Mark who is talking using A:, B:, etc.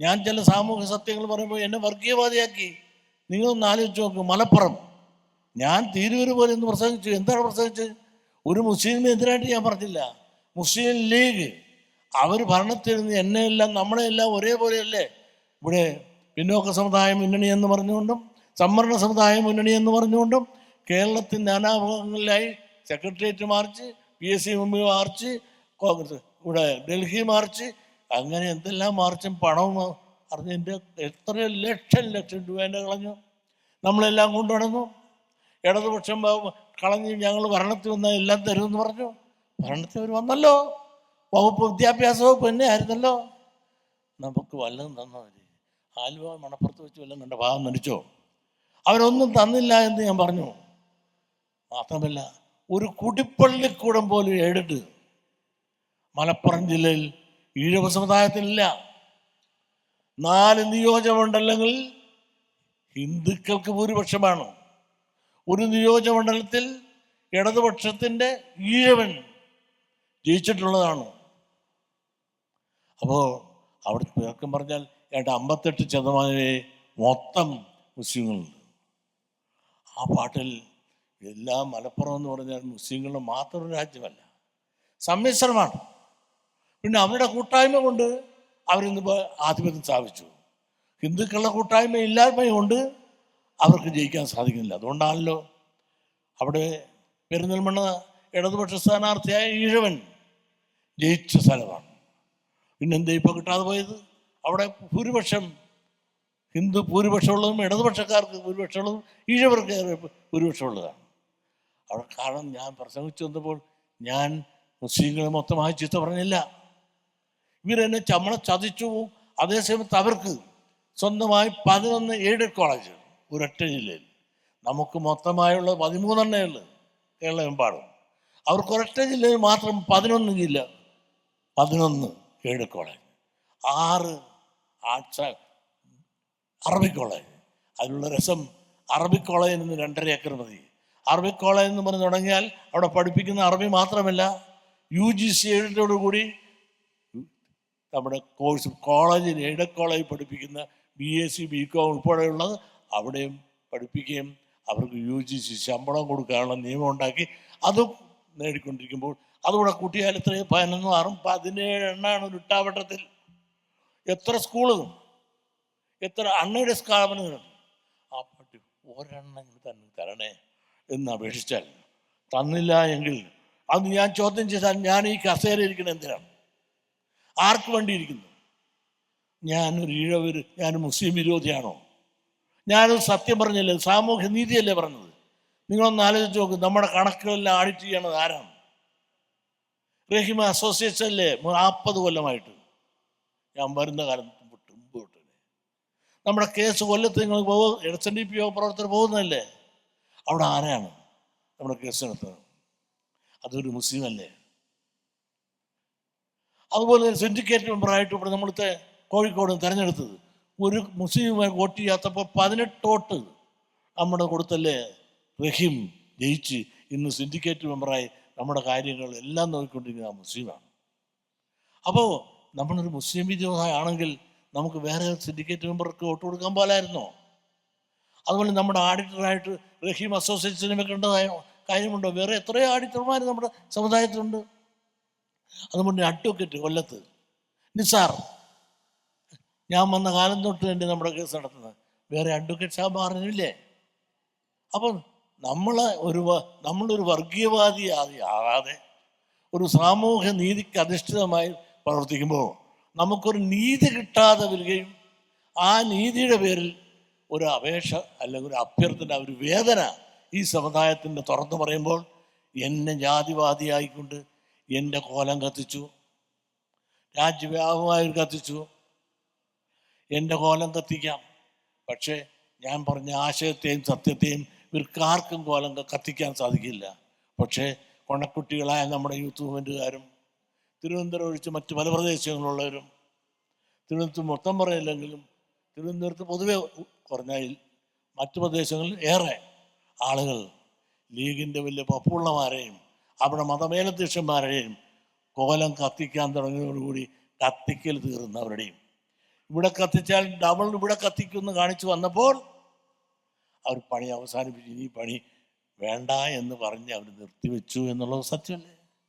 A: ഞാൻ ചില സാമൂഹ്യ സത്യങ്ങൾ പറയുമ്പോൾ എന്നെ വർഗീയവാദിയാക്കി. നിങ്ങളൊന്ന് ആലോചിച്ച് നോക്ക് മലപ്പുറം. ഞാൻ തീരുവര് പോലെ ഒന്ന് പ്രസംഗിച്ചു. എന്താണ് പ്രസംഗിച്ചത്? ഒരു മുസ്ലിമിന് എതിരായിട്ട് ഞാൻ പറഞ്ഞില്ല? മുസ്ലിം ലീഗ്. അവർ ഭരണത്തിൽ നിന്ന് എന്നെയെല്ലാം നമ്മളെല്ലാം ഒരേപോലെയല്ലേ? ഇവിടെ പിന്നോക്ക സമുദായം മുന്നണി എന്ന് പറഞ്ഞുകൊണ്ടും സംവരണ സമുദായം മുന്നണി എന്ന് പറഞ്ഞുകൊണ്ടും കേരളത്തിന്റെ നാനാഭാഗങ്ങളിലായി secretariat march P S C മുമ്പ് മാർച്ച് കോൺഗ്രസ് ഇവിടെ ഡൽഹി മാർച്ച് അങ്ങനെ എന്തെല്ലാം മാർച്ചും പണവും അറിഞ്ഞതിന്റെ എത്ര ലക്ഷം ലക്ഷം രൂപ എന്നെ കളഞ്ഞു. നമ്മളെല്ലാം കൊണ്ടു നടന്നു. ഇടതുപക്ഷം കളഞ്ഞ് ഞങ്ങൾ ഭരണത്തിൽ വന്നാൽ എല്ലാം തരുമെന്ന് പറഞ്ഞു. ഭരണത്തിൽ അവർ വന്നല്ലോ. വകുപ്പ് വിദ്യാഭ്യാസ വകുപ്പ് തന്നെ ആയിരുന്നല്ലോ. നമുക്ക് വല്ലതും തന്നവർ ആലുവ മണപ്പുറത്ത് വെച്ച് വല്ലതും കണ്ട ഭാഗം നടിച്ചോ? അവരൊന്നും തന്നില്ല എന്ന് ഞാൻ പറഞ്ഞു. മാത്രമല്ല ഒരു കുടിപ്പള്ളിക്കൂടം പോലും ഏടിട്ട് മലപ്പുറം ജില്ലയിൽ ഈഴവ സമുദായത്തിനില്ല നാല് നിയോജകമണ്ഡലങ്ങളിൽ ഹിന്ദുക്കൾക്ക് ഭൂരിപക്ഷമാണ്. ഒരു നിയോജകമണ്ഡലത്തിൽ ഇടതുപക്ഷത്തിന്റെ ഈഴവൻ ജയിച്ചിട്ടുള്ളതാണ്. അപ്പോൾ അവിടെ പേർക്കും പറഞ്ഞാൽ ഏട്ടാ അമ്പത്തെട്ട് ശതമാനമേ മൊത്തം മുസ്ലിങ്ങളുണ്ട്. ആ പാട്ടിൽ എല്ലാ മലപ്പുറം എന്ന് പറഞ്ഞാൽ മുസ്ലിങ്ങളുടെ മാത്രം രാജ്യമല്ല സമ്മിശ്രമാണ്. പിന്നെ അവരുടെ കൂട്ടായ്മ കൊണ്ട് അവരിന്ന് ആധിപത്യം സ്ഥാപിച്ചു. ഹിന്ദുക്കളുടെ കൂട്ടായ്മ ഇല്ലായ്മ കൊണ്ട് അവർക്ക് ജയിക്കാൻ സാധിക്കുന്നില്ല. അതുകൊണ്ടാണല്ലോ അവിടെ പെരുന്തൽമണ്ണ ഇടതുപക്ഷ സ്ഥാനാർത്ഥിയായ ഈഴവൻ ജയിച്ച സ്ഥലമാണ്. പിന്നെന്താ ഇപ്പോൾ കിട്ടാതെ പോയത്? അവിടെ ഭൂരിപക്ഷം ഹിന്ദു ഭൂരിപക്ഷമുള്ളതും ഇടതുപക്ഷക്കാർക്ക് ഭൂരിപക്ഷമുള്ളതും ഈഴവർക്ക് ഭൂരിപക്ഷമുള്ളതാണ്. അവിടെ കാരണം ഞാൻ പ്രസംഗിച്ചു വന്നപ്പോൾ ഞാൻ മുസ്ലിങ്ങളെ മൊത്തമായി ചീത്ത പറഞ്ഞില്ല. ഇവരെന്നെ ചമ്മള ചതിച്ചു അതേസമയത്ത് അവർക്ക് സ്വന്തമായി പതിനൊന്ന് എയ്ഡഡ് കോളേജ് ഒരൊറ്റ ജില്ലയിൽ. നമുക്ക് മൊത്തമായുള്ള പതിമൂന്നെണ്ണയുള്ള കേരളമെമ്പാടും. അവർക്ക് ഒരൊറ്റ ജില്ലയിൽ മാത്രം പതിനൊന്ന് ജില്ല പതിനൊന്ന് എയ്ഡഡ് കോളേജ് ആറ് ആർട്സ് അറബിക് കോളേജ് അതിലുള്ള രസം അറബിക് കോളേജിൽ നിന്ന് രണ്ടര ഏക്കർ മതി. അറബിക് കോളേജ് എന്ന് പറഞ്ഞ് തുടങ്ങിയാൽ അവിടെ പഠിപ്പിക്കുന്ന അറബി മാത്രമല്ല യു ജി സി കൂടി നമ്മുടെ കോഴ്സ് കോളേജിൽ എയ്ഡഡ് കോളേജിൽ പഠിപ്പിക്കുന്ന B S C B com ഉൾപ്പെടെയുള്ളത് അവിടെയും പഠിപ്പിക്കുകയും അവർക്ക് യു ജി സി ശമ്പളം കൊടുക്കാനുള്ള നിയമം ഉണ്ടാക്കി അതും നേടിക്കൊണ്ടിരിക്കുമ്പോൾ അതുകൂടെ കൂട്ടിയാൽ എത്രയും? പതിനൊന്നും ആറും പതിനേഴ് എണ്ണാണ് ഒരു ഇട്ടാവട്ടത്തിൽ. എത്ര സ്കൂളും എത്ര അണ്ണയുടെ സ്ഥാപനങ്ങൾ? ആ പട്ടി ഒരെണ്ണം തന്നെ തരണേ എന്ന് അപേക്ഷിച്ചാൽ തന്നില്ല എങ്കിൽ അത് ഞാൻ ചോദ്യം ചെയ്താൽ ഞാൻ ഈ കസേര ഇരിക്കുന്നത് എന്തിനാണ്? ആർക്ക് വേണ്ടിയിരിക്കുന്നു? ഞാനൊരു ഈഴവര് ഞാൻ മുസ്ലിം വിരോധിയാണോ? ഞാനത് സത്യം പറഞ്ഞല്ലേ സാമൂഹ്യ നീതിയല്ലേ പറഞ്ഞത്? നിങ്ങളൊന്ന് ആലോചിച്ച് നോക്ക് നമ്മുടെ കണക്കുകളെല്ലാം ആഡിറ്റ് ചെയ്യണത് ആരാണ്? റഹിമ അല്ലേ? നാൽപ്പത് കൊല്ലമായിട്ട്. ഞാൻ വരുന്ന കാലം മുമ്പ് തൊട്ട് നമ്മുടെ കേസ് കൊല്ലത്ത് നിങ്ങൾ പോകും എസ് എൻ ഡി പി ഒ പ്രവർത്തകർ പോകുന്നതല്ലേ? അവിടെ ആരാണ് നമ്മുടെ കേസ് അതൊരു മുസ്ലിം അല്ലേ? അതുപോലെ സിൻഡിക്കേറ്റ് മെമ്പറായിട്ട് ഇവിടെ നമ്മളിത്തെ കോഴിക്കോട് തിരഞ്ഞെടുത്തത്. ഒരു മുസ്ലിമുമായി വോട്ട് ചെയ്യാത്തപ്പോൾ പതിനെട്ട് വോട്ട് നമ്മുടെ കൊടുത്തല്ലേ? റഹീം ജയിച്ച് ഇന്ന് സിൻഡിക്കേറ്റ് മെമ്പറായി നമ്മുടെ കാര്യങ്ങൾ എല്ലാം നോക്കിക്കൊണ്ടിരിക്കുന്ന ആ മുസ്ലിമാണ്. അപ്പോൾ നമ്മളൊരു മുസ്ലിം വിരോധമാണെങ്കിൽ നമുക്ക് വേറെ സിൻഡിക്കേറ്റ് മെമ്പർക്ക് വോട്ട് കൊടുക്കാൻ പോലായിരുന്നോ? അതുപോലെ നമ്മുടെ ആഡിറ്ററായിട്ട് റഹീം അസോസിയേഷനും വെക്കേണ്ടതായ കാര്യമുണ്ടോ? വേറെ എത്രയോ ആഡിറ്റർമാർ നമ്മുടെ സമുദായത്തിലുണ്ട്. അതുകൊണ്ട് അഡ്വക്കേറ്റ് കൊല്ലത്ത്. നിസാർ ഞാൻ വന്ന കാലം തൊട്ട് തന്നെ നമ്മുടെ കേസ് നടത്തുന്നത്. വേറെ അഡ്വക്കേറ്റ് സാമാറിനില്ലേ അപ്പം നമ്മൾ ഒരു നമ്മളൊരു വർഗീയവാദി ആകാതെ ഒരു സാമൂഹ്യ നീതിക്ക് അധിഷ്ഠിതമായി പ്രവർത്തിക്കുമ്പോൾ നമുക്കൊരു നീതി കിട്ടാതെ വരികയും ആ നീതിയുടെ പേരിൽ ഒരു അപേക്ഷ അല്ലെങ്കിൽ ഒരു അഭ്യർത്ഥന ഒരു വേദന ഈ സമുദായത്തിന്റെ തുറന്നു പറയുമ്പോൾ എന്നെ ജാതിവാദിയായിക്കൊണ്ട് എന്റെ കോലം കത്തിച്ചു. രാജ്യവ്യാപകമായി കത്തിച്ചു. എന്റെ കോലം കത്തിക്കാം. പക്ഷേ ഞാൻ പറഞ്ഞ ആശയത്തെയും സത്യത്തെയും ഇവർക്കാർക്കും കോലം കത്തിക്കാൻ സാധിക്കില്ല. പക്ഷേ കൊണക്കുട്ടികളായ നമ്മുടെ യൂത്ത് മൂവ്മെന്റുകാരും തിരുവനന്തപുരം ഒഴിച്ച് മറ്റ് പല പ്രദേശങ്ങളിലുള്ളവരും തിരുവനന്തപുരത്ത് മൊത്തം പറയില്ലെങ്കിലും തിരുവനന്തപുരത്ത് പൊതുവെ കുറഞ്ഞാൽ മറ്റു പ്രദേശങ്ങളിൽ ഏറെ ആളുകൾ ലീഗിന്റെ വലിയ പപ്പുള്ളമാരെയും അവിടെ മതമേലധ്യക്ഷന്മാരുടെയും കോലം കത്തിക്കാൻ തുടങ്ങിയതോടുകൂടി കത്തിക്കൽ തീർന്നവരുടെയും. ഇവിടെ കത്തിച്ചാൽ ഡബിൾ ഇവിടെ കത്തിക്കുമെന്ന് കാണിച്ചു വന്നപ്പോൾ അവർ പണി അവസാനിപ്പിച്ചു. ഈ പണി വേണ്ട എന്ന് പറഞ്ഞ് അവർ നിർത്തിവെച്ചു എന്നുള്ളത് സത്യമല്ലേ?